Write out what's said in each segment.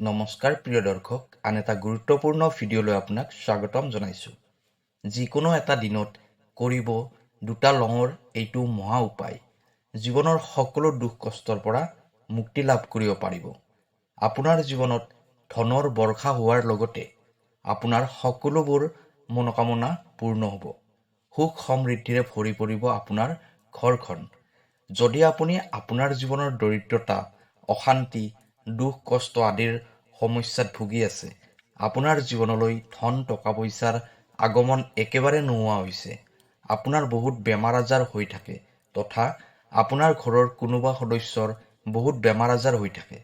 নমস্কাৰ প্ৰিয় দৰ্শক আন এটা গুৰুত্বপূৰ্ণ ভিডিঅ'লৈ আপোনাক স্বাগতম জনাইছোঁ। যিকোনো এটা দিনত কৰিব দুটা লঙৰ এইটো মহা উপায়। জীৱনৰ সকলো দুখ কষ্টৰ পৰা মুক্তি লাভ কৰিব পাৰিব। আপোনাৰ জীৱনত ধনৰ বৰ্ষা হোৱাৰ লগতে আপোনাৰ সকলোবোৰ মনোকামনা পূৰ্ণ হ'ব। সুখ সমৃদ্ধিৰে ভৰি পৰিব আপোনাৰ ঘৰখন। যদি আপুনি আপোনাৰ জীৱনৰ দৰিদ্ৰতা অশান্তি দুখ, কষ্ট আদিৰ সমস্যাত ভুগি আছে। আপোনাৰ জীৱনলৈ ধন, টকা পইচাৰ আগমন একেবাৰে নোহোৱা হৈছে। আপোনাৰ বহুত বেমাৰ আজাৰ হৈ থাকে, তথা আপোনাৰ ঘৰৰ কোনোবা সদস্যৰ বহুত বেমাৰ আজাৰ হৈ থাকে।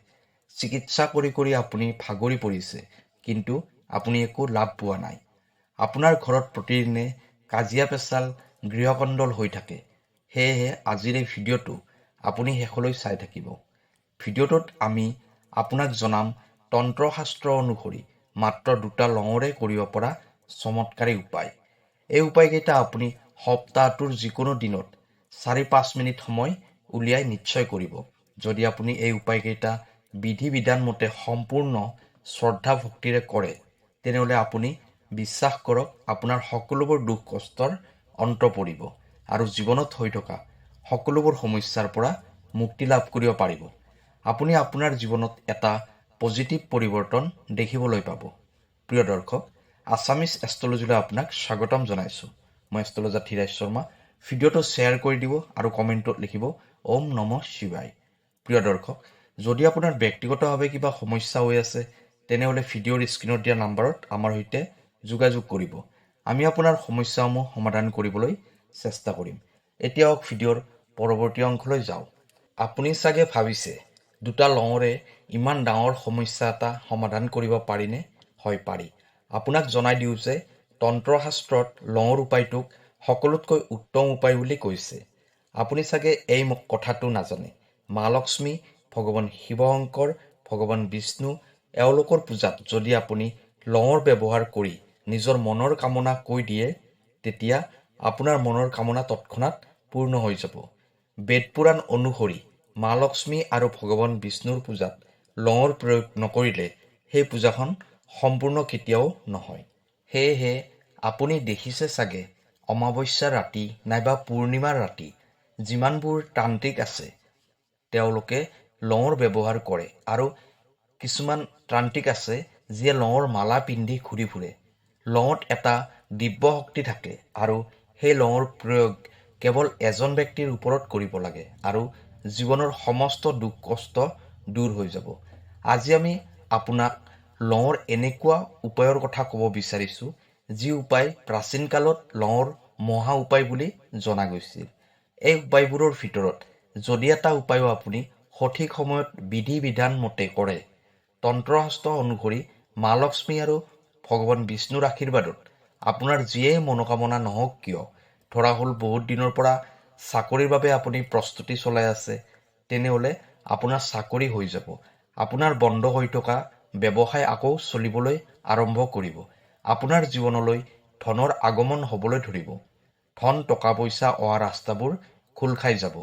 চিকিৎসা কৰি কৰি আপুনি ভাগৰি পৰিছে, কিন্তু আপুনি একো লাভ পোৱা নাই। আপোনাৰ ঘৰত প্ৰতিদিনে কাজিয়া পেচাল গৃহকণ্ডল হৈ থাকে। সেয়েহে আজিৰ এই ভিডিঅ'টো আপুনি শেষলৈ চাই থাকিব। ভিডিঅ'টোত আমি আপোনাক জনাম, তন্ত্ৰশাস্ত্ৰ অনুসৰি মাত্ৰ দুটা লঙৰে কৰিব পৰা চমৎকাৰী উপায়। এই উপায়কেইটা আপুনি সপ্তাহটোৰ যিকোনো দিনত চাৰি পাঁচ মিনিট সময় উলিয়াই নিশ্চয় কৰিব। যদি আপুনি এই উপায়কেইটা বিধি বিধান মতে সম্পূৰ্ণ শ্ৰদ্ধা ভক্তিৰে কৰে, তেনেহ'লে আপুনি বিশ্বাস কৰক আপোনাৰ সকলোবোৰ দুখ কষ্টৰ অন্ত পৰিব আৰু জীৱনত হৈ থকা সকলোবোৰ সমস্যাৰ পৰা মুক্তি লাভ কৰিব পাৰিব। আপুনি আপোনাৰ জীৱনত এটা পজিটিভ পৰিৱৰ্তন দেখিবলৈ পাব। প্ৰিয় দৰ্শক আছামিজ এষ্ট্ৰলজিলৈ আপোনাক স্বাগতম জনাইছোঁ। মই এষ্ট্ৰলজাৰ ধীৰাজ শৰ্মা। ভিডিঅ'টো শ্বেয়াৰ কৰি দিব আৰু কমেণ্টত লিখিব, ওম নম শিৱাই প্ৰিয় দৰ্শক, যদি আপোনাৰ ব্যক্তিগতভাৱে কিবা সমস্যা হৈ আছে, তেনেহ'লে ভিডিঅ'ৰ স্ক্ৰীণত দিয়া নাম্বাৰত আমাৰ সৈতে যোগাযোগ কৰিব। আমি আপোনাৰ সমস্যাসমূহ সমাধান কৰিবলৈ চেষ্টা কৰিম। এতিয়া ভিডিঅ'ৰ পৰৱৰ্তী অংশলৈ যাওঁ। আপুনি চাগে ভাবিছে দুটা লঙৰে ইমান ডাঙৰ সমস্যা এটা সমাধান কৰিব পাৰিনে? হয় পাৰি। আপোনাক জনাই দিওঁ যে তন্ত্ৰশাস্ত্ৰত লঙৰ উপায়টোক সকলোতকৈ উত্তম উপায় বুলি কৈছে। আপুনি চাগে এই কথাটো নাজানে। মা লক্ষ্মী ভগৱান শিৱশংকৰ ভগৱান বিষ্ণু এওঁলোকৰ পূজাত যদি আপুনি লঙৰ ব্যৱহাৰ কৰি নিজৰ মনৰ কামনা কৈ দিয়ে তেতিয়া আপোনাৰ মনৰ কামনা তৎক্ষণাত পূৰ্ণ হৈ যাব। বেদ পুৰাণ অনুসৰি মা লক্ষ্মী আৰু ভগৱান বিষ্ণুৰ পূজাত লঙৰ প্ৰয়োগ নকৰিলে সেই পূজাখন সম্পূৰ্ণ কেতিয়াও নহয়। সেয়েহে আপুনি দেখিছে চাগে অমাৱস্যাৰ ৰাতি নাইবা পূৰ্ণিমাৰ ৰাতি যিমানবোৰ তান্ত্ৰিক আছে তেওঁলোকে লঙৰ ব্যৱহাৰ কৰে আৰু কিছুমান তান্ত্ৰিক আছে যিয়ে লঙৰ মালা পিন্ধি ঘূৰি ফুৰে। লঙত এটা দিব্য শক্তি থাকে আৰু সেই লঙৰ প্ৰয়োগ কেৱল এজন ব্যক্তিৰ ওপৰত কৰিব লাগে আৰু জীৱনৰ সমস্ত দুখ কষ্ট দূৰ হৈ যাব। আজি আমি আপোনাক লঙৰ এনেকুৱা উপায়ৰ কথা ক'ব বিচাৰিছোঁ যি উপায় প্ৰাচীন কালত লঙৰ মহা উপায় বুলি জনা গৈছিল। এই উপায়বোৰৰ ভিতৰত যদি এটা উপায়ো আপুনি সঠিক সময়ত বিধি বিধান মতে কৰে তন্ত্ৰশাস্ত্ৰ অনুসৰি মা লক্ষ্মী আৰু ভগৱান বিষ্ণুৰ আশীৰ্বাদত আপোনাৰ যিয়েই মনোকামনা নহওক কিয় ধৰা হ'ল বহুত দিনৰ পৰা চাকৰিৰ বাবে আপুনি প্ৰস্তুতি চলাই আছে তেনেহ'লে আপোনাৰ চাকৰি হৈ যাব। আপোনাৰ বন্ধ হৈ থকা ব্যৱসায় আকৌ চলিবলৈ আৰম্ভ কৰিব। আপোনাৰ জীৱনলৈ ধনৰ আগমন হ'বলৈ ধৰিব। ধন টকা পইচা অহা ৰাস্তাবোৰ খোল খাই যাব।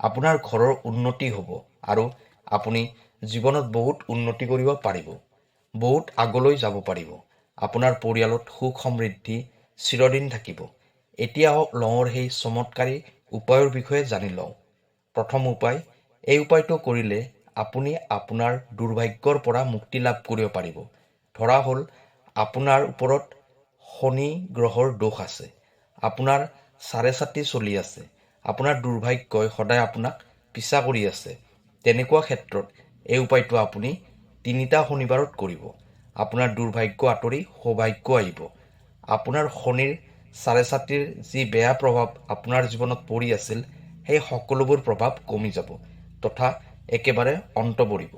আপোনাৰ ঘৰৰ উন্নতি হ'ব আৰু আপুনি জীৱনত বহুত উন্নতি কৰিব পাৰিব। বহুত আগলৈ যাব পাৰিব। আপোনাৰ পৰিয়ালত সুখ সমৃদ্ধি চিৰদিন থাকিব। এতিয়া হওক লঙৰ সেই চমৎকাৰী উপায়ৰ বিষয়ে জানি লওঁ। প্ৰথম উপায় এই উপায়টো কৰিলে আপুনি আপোনাৰ দুৰ্ভাগ্যৰ পৰা মুক্তি লাভ কৰিব পাৰিব। ধৰা হ'ল আপোনাৰ ওপৰত শনি গ্ৰহৰ দোষ আছে আপোনাৰ চাৰে চাতি চলি আছে আপোনাৰ দুৰ্ভাগ্যই সদায় আপোনাক পিছা কৰি আছে। তেনেকুৱা ক্ষেত্ৰত এই উপায়টো আপুনি তিনিটা শনিবাৰত কৰিব। আপোনাৰ দুৰ্ভাগ্য আঁতৰি সৌভাগ্য আহিব। আপোনাৰ শনিৰ চাৰে চাতিৰ যি বেয়া প্ৰভাৱ আপোনাৰ জীৱনত পৰি আছিল সেই সকলোবোৰ প্ৰভাৱ কমি যাব তথা একেবাৰে অন্ত পৰিব।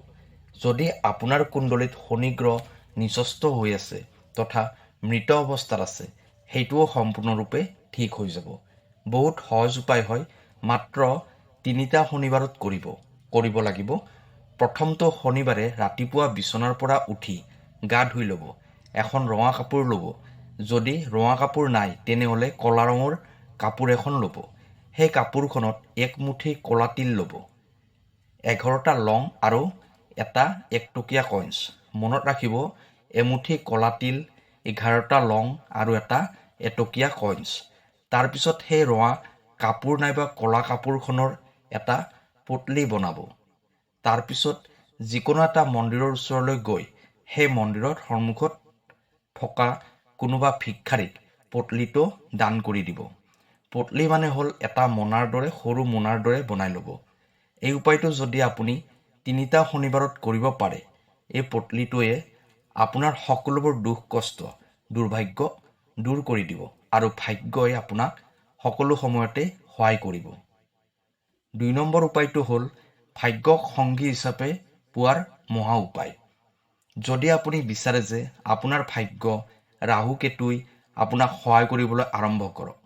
যদি আপোনাৰ কুণ্ডলীত শনি গ্ৰহ নিচস্ত হৈ আছে তথা মৃত অৱস্থাত আছে সেইটোও সম্পূৰ্ণৰূপে ঠিক হৈ যাব। বহুত সহজ উপায় হয় মাত্ৰ তিনিটা শনিবাৰত কৰিব কৰিব লাগিব। প্ৰথমটো শনিবাৰে ৰাতিপুৱা বিচনাৰ পৰা উঠি গা ধুই ল'ব এখন ৰঙা কাপোৰ ল'ব যদি ৰঙা কাপোৰ নাই তেনেহ'লে ক'লা ৰঙৰ কাপোৰ এখন ল'ব। সেই কাপোৰখনত এক মুঠি ক'লা তিল ল'ব। এঘাৰটা লং আৰু এটা একটকীয়া কইন্স মনত ৰাখিব এমুঠি কলা তিল এঘাৰটা লং আৰু এটা এটকীয়া কইনছ তাৰপিছত সেই ৰঙা কাপোৰ নাইবা কলা কাপোৰখনৰ এটা পুতলি বনাব। তাৰপিছত যিকোনো এটা মন্দিৰৰ ওচৰলৈ গৈ সেই মন্দিৰৰ সন্মুখত থকা কোনোবা ভিক্ষাৰীক পুতলিটো দান কৰি দিব। পুতলি মানে হ'ল এটা মোনাৰ দৰে, সৰু মোনাৰ দৰে বনাই ল'ব। এই উপায়টো যদি আপুনি তিনিটা শনিবাৰত কৰিব পাৰে, এই পুতলিটোৱে আপোনাৰ সকলোবোৰ দুখ, কষ্ট, দুৰ্ভাগ্য দূৰ কৰি দিব আৰু ভাগ্যই আপোনাক সকলো সময়তে সহায় কৰিব। দুই নম্বৰ উপায়টো হ'ল ভাগ্যক সংগী হিচাপে পোৱাৰ মহা উপায়। যদি আপুনি বিচাৰে যে আপোনাৰ ভাগ্য ৰাহু কেতুই আপোনাক সহায় কৰিবলৈ আৰম্ভ কৰক।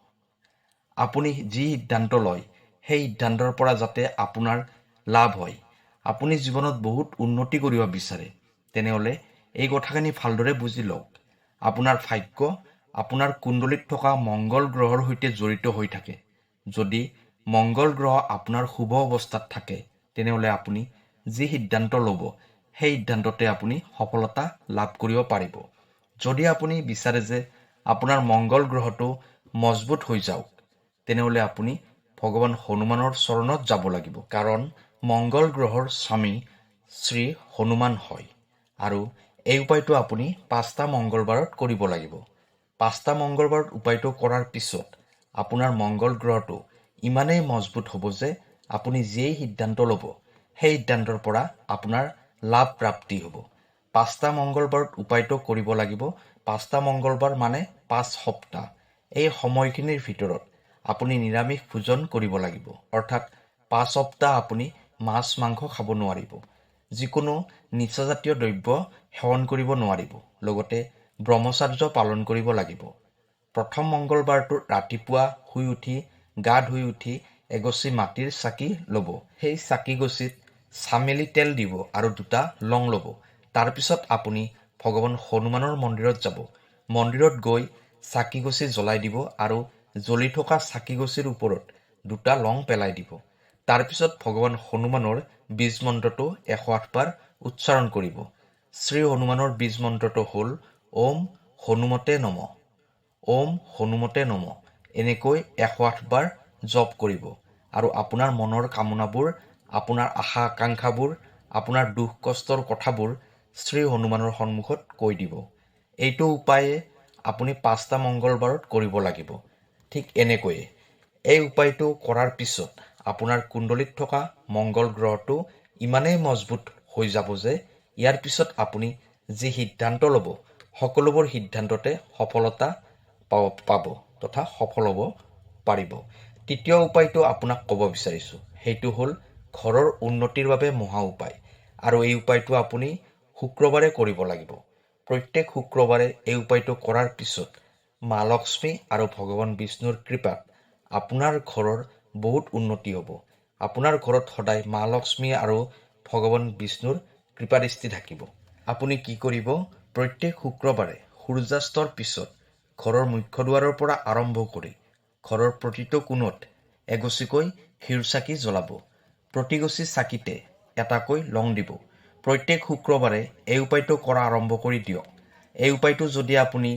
আপুনি যি সিদ্ধান্ত লয় সেই সিদ্ধান্তৰ পৰা যাতে আপোনাৰ লাভ হয়। আপুনি জীৱনত বহুত উন্নতি কৰিব বিচাৰে। তেনেহ'লে এই কথাখিনি ভালদৰে বুজি লওক। আপোনাৰ ভাগ্য আপোনাৰ কুণ্ডলীত থকা মংগল গ্ৰহৰ সৈতে জড়িত হৈ থাকে। যদি মংগল গ্ৰহ আপোনাৰ শুভ অৱস্থাত থাকে তেনেহ'লে আপুনি যি সিদ্ধান্ত ল'ব সেই সিদ্ধান্ততে আপুনি সফলতা লাভ কৰিব পাৰিব। যদি আপুনি বিচাৰে যে আপোনাৰ মংগল গ্ৰহটো মজবুত হৈ যাওক, তেনেহ'লে আপুনি ভগৱান হনুমানৰ চৰণত যাব লাগিব। কাৰণ মংগল গ্ৰহৰ স্বামী শ্ৰী হনুমান হয়। আৰু এই উপায়টো আপুনি পাঁচটা মংগলবাৰত কৰিব লাগিব। পাঁচটা মংগলবাৰত উপায়টো কৰাৰ পিছত আপোনাৰ মংগল গ্ৰহটো ইমানেই মজবুত হ'ব যে আপুনি যিয়েই সিদ্ধান্ত ল'ব, সেই সিদ্ধান্তৰ পৰা আপোনাৰ লাভ প্ৰাপ্তি হ'ব। পাঁচটা মংগলবাৰত উপায়টো কৰিব লাগিব। পাঁচটা মংগলবাৰ মানে পাঁচ সপ্তাহ। এই সময়খিনিৰ ভিতৰত আপুনি নিৰামিষ ভোজন কৰিব লাগিব। অৰ্থাৎ পাঁচ সপ্তাহ আপুনি মাছ মাংস খাব নোৱাৰিব। যিকোনো নিচাজাতীয় দ্ৰব্য সেৱন কৰিব নোৱাৰিব। লগতে ব্ৰহ্মচাৰ্য পালন কৰিব লাগিব। প্ৰথম মংগলবাৰটোত ৰাতিপুৱা শুই উঠি গা ধুই উঠি এগছি মাটিৰ চাকি ল'ব। সেই চাকিগছিত চামেলি তেল দিব আৰু দুটা লং ল'ব। তাৰপিছত আপুনি ভগৱান হনুমানৰ মন্দিৰত যাব। মন্দিৰত গৈ চাকিগছি জ্বলাই দিব আৰু জ্বলি থকা চাকিগছিৰ ওপৰত দুটা লং পেলাই দিব। তাৰপিছত ভগৱান হনুমানৰ বীজ মন্ত্ৰটো এশ আঠবাৰ উচ্চাৰণ কৰিব। শ্ৰী হনুমানৰ বীজ মন্ত্ৰটো হ'ল ওম হনুমতে নম। ওম হনুমতে নম। এনেকৈ এশ আঠবাৰ জপ কৰিব। আৰু আপোনাৰ মনৰ কামনাবোৰ আপোনাৰ আশা আকাংক্ষাবোৰ আপোনাৰ দুখ কষ্টৰ কথাবোৰ শ্ৰী হনুমানৰ সন্মুখত কৈ দিব। এইটো উপায়ে আপুনি পাঁচটা মংগলবাৰত কৰিব লাগিব। ঠিক এনেকৈয়ে। এই উপায়টো কৰাৰ পিছত আপোনাৰ কুণ্ডলীত থকা মংগল গ্ৰহটো ইমানেই মজবুত হৈ যাব যে ইয়াৰ পিছত আপুনি যি সিদ্ধান্ত ল'ব সকলোবোৰ সিদ্ধান্ততে সফলতা পাব পাব তথা সফল হ'ব পাৰিব। তৃতীয় উপায়টো আপোনাক ক'ব বিচাৰিছোঁ। সেইটো হ'ল ঘৰৰ উন্নতিৰ বাবে মহা উপায়। আৰু এই উপায়টো আপুনি শুক্ৰবাৰে কৰিব লাগিব। প্ৰত্যেক শুক্ৰবাৰে এই উপায়টো কৰাৰ পিছত মা লক্ষ্মী আৰু ভগৱান বিষ্ণুৰ কৃপাত আপোনাৰ ঘৰৰ বহুত উন্নতি হ'ব। আপোনাৰ ঘৰত সদায় মা লক্ষ্মী আৰু ভগৱান বিষ্ণুৰ কৃপাদৃষ্টি থাকিব। আপুনি কি কৰিব? প্ৰত্যেক শুক্ৰবাৰে সূৰ্যাস্তৰ পিছত ঘৰৰ মুখ্য দুৱাৰৰ পৰা আৰম্ভ কৰি ঘৰৰ প্ৰতিটো কোণত এগছিকৈ ক্ষীৰ চাকি জ্বলাব। প্ৰতিগছি চাকিতে এটাকৈ লং দিব। প্ৰত্যেক শুক্ৰবাৰে এই উপায়টো কৰা আৰম্ভ কৰি দিয়ক। এই উপায়টো যদি আপুনি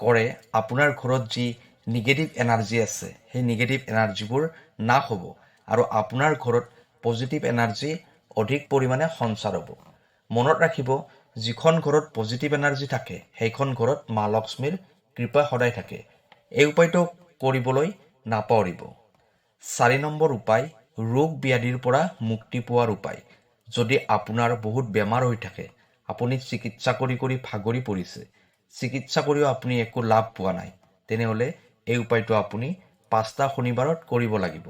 কৰে আপোনাৰ ঘৰত যি নিগেটিভ এনাৰ্জি আছে সেই নিগেটিভ এনাৰ্জিবোৰ নাশ হ'ব আৰু আপোনাৰ ঘৰত পজিটিভ এনাৰ্জি অধিক পৰিমাণে সঞ্চাৰ হ'ব। মনত ৰাখিব যিখন ঘৰত পজিটিভ এনাৰ্জি থাকে সেইখন ঘৰত মা লক্ষ্মীৰ কৃপা সদায় থাকে। এই উপায়টো কৰিবলৈ নাপাহৰিব। চাৰি নম্বৰ উপায় ৰোগ ব্যাধিৰ পৰা মুক্তি পোৱাৰ উপায়। যদি আপোনাৰ বহুত বেমাৰ হৈ থাকে, আপুনি চিকিৎসা কৰি কৰি ভাগৰি পৰিছে, চিকিৎসা কৰিও আপুনি একো লাভ পোৱা নাই, তেনেহ'লে এই উপায়টো আপুনি পাঁচটা শনিবাৰত কৰিব লাগিব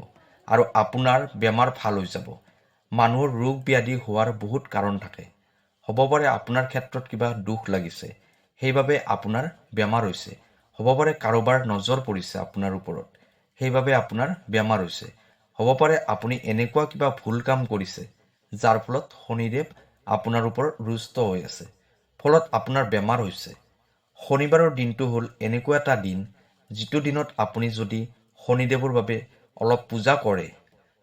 আৰু আপোনাৰ বেমাৰ ভালো হৈ যাব। মানুহৰ ৰোগ ব্যাধি হোৱাৰ বহুত কাৰণ থাকে। হ'ব পাৰে আপোনাৰ ক্ষেত্ৰত কিবা দুখ লাগিছে, সেইবাবে আপোনাৰ বেমাৰ হৈছে। হ'ব পাৰে কাৰোবাৰ নজৰ পৰিছে আপোনাৰ ওপৰত, সেইবাবে আপোনাৰ বেমাৰ হৈছে। হ'ব পাৰে আপুনি এনেকুৱা কিবা ভুল কাম কৰিছে যাৰ ফলত শনিদেৱ আপোনাৰ ওপৰত ৰুষ্ট হৈ আছে ফলত আপোনাৰ বেমাৰ হৈছে। শনিবাৰৰ দিনটো হ'ল এনেকুৱা এটা দিন যিটো দিনত আপুনি যদি শনিদেৱৰ বাবে অলপ পূজা কৰে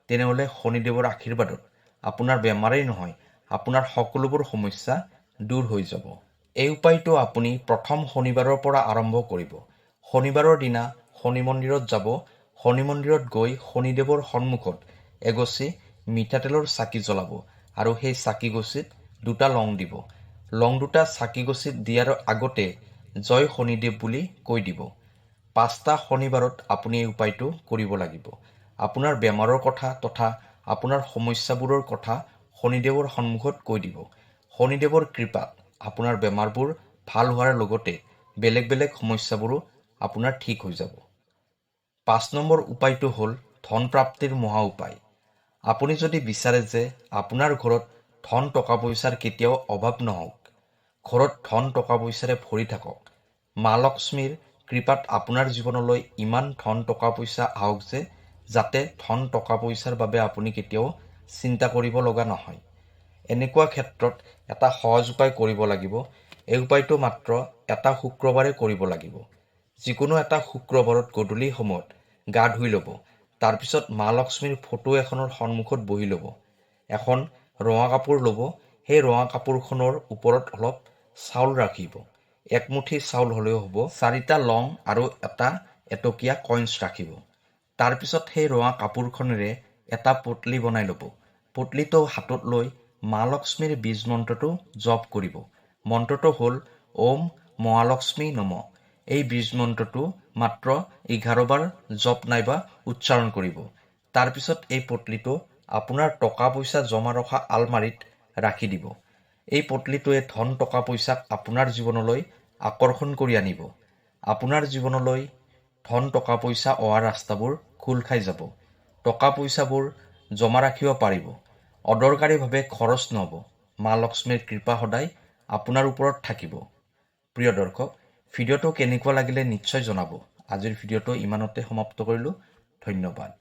তেনেহ'লে শনিদেৱৰ আশীৰ্বাদত আপোনাৰ বেমাৰেই নহয় আপোনাৰ সকলোবোৰ সমস্যা দূৰ হৈ যাব। এই উপায়টো আপুনি প্ৰথম শনিবাৰৰ পৰা আৰম্ভ কৰিব। শনিবাৰৰ দিনা শনি মন্দিৰত যাব শনি মন্দিৰত গৈ শনিদেৱৰ সন্মুখত এগছি মিঠাতেলৰ চাকি জ্বলাব আৰু সেই চাকিগছিত দুটা লং দিব। লং দুটা চাকিগছিত দিয়াৰ আগতে জয় শনিদেৱ বুলি কৈ দিব। পাঁচটা শনিবাৰত আপুনি এই উপায়টো কৰিব লাগিব। আপোনাৰ বেমাৰৰ কথা তথা আপোনাৰ সমস্যাবোৰৰ কথা শনিদেৱৰ সন্মুখত কৈ দিব। শনিদেৱৰ কৃপাত আপোনাৰ বেমাৰবোৰ ভাল হোৱাৰ লগতে বেলেগ বেলেগ সমস্যাবোৰো আপোনাৰ ঠিক হৈ যাব। পাঁচ নম্বৰ উপায়টো হ'ল ধন প্ৰাপ্তিৰ মহা উপায়। আপুনি যদি বিচাৰে যে আপোনাৰ ঘৰত ধন টকা পইচাৰ কেতিয়াও অভাৱ নহওক, ঘৰত ধন টকা পইচাৰে ভৰি থাকক। মা লক্ষ্মীৰ কৃপাত আপোনাৰ জীৱনলৈ ইমান ধন টকা পইচা আহক যে যাতে ধন টকা পইচাৰ বাবে আপুনি কেতিয়াও চিন্তা কৰিব লগা নহয়। এনেকুৱা ক্ষেত্ৰত এটা সহজ উপায় কৰিব লাগিব। এই উপায়টো মাত্ৰ এটা শুক্ৰবাৰে কৰিব লাগিব। যিকোনো এটা শুক্ৰবাৰত গধূলি সময়ত গা ধুই ল'ব। তাৰপিছত মা লক্ষ্মীৰ ফটো এখনৰ সন্মুখত বহি ল'ব। এখন ৰঙা কাপোৰ ল'ব। সেই ৰঙা কাপোৰখনৰ ওপৰত অলপ চাউল ৰাখিব। একমুঠি চাউল হ'লেও হ'ব। চাৰিটা লং আৰু এটা এটকীয়া কইনছ ৰাখিব। তাৰপিছত সেই ৰঙা কাপোৰখনেৰে এটা পটলি বনাই ল'ব। পটলিটো হাতত লৈ মা লক্ষ্মীৰ বীজ মন্ত্ৰটো জপ কৰিব। মন্ত্ৰটো হ'ল ওম মহালক্ষ্মী নম। এই বীজ মন্ত্ৰটো মাত্ৰ এঘাৰবাৰ জপ নাইবা উচ্চাৰণ কৰিব। তাৰপিছত এই পটলিটো আপোনাৰ টকা পইচা জমা ৰখা আলমাৰিত ৰাখি দিব। এই পটলিটোৱে ধন টকা পইচাক আপোনাৰ জীৱনলৈ আকৰ্ষণ কৰি আনিব। আপোনাৰ জীৱনলৈ ধন টকা পইচা অহা ৰাস্তাবোৰ খোল খাই যাব। টকা পইচাবোৰ জমা ৰাখিব পাৰিব। অদৰকাৰীভাৱে খৰচ নহ'ব। মা লক্ষ্মীৰ কৃপা সদায় আপোনাৰ ওপৰত থাকিব। প্ৰিয় দৰ্শক ভিডিঅ'টো কেনেকুৱা লাগিলে নিশ্চয় জনাব। আজিৰ ভিডিঅ'টো ইমানতে সমাপ্ত কৰিলোঁ। ধন্যবাদ।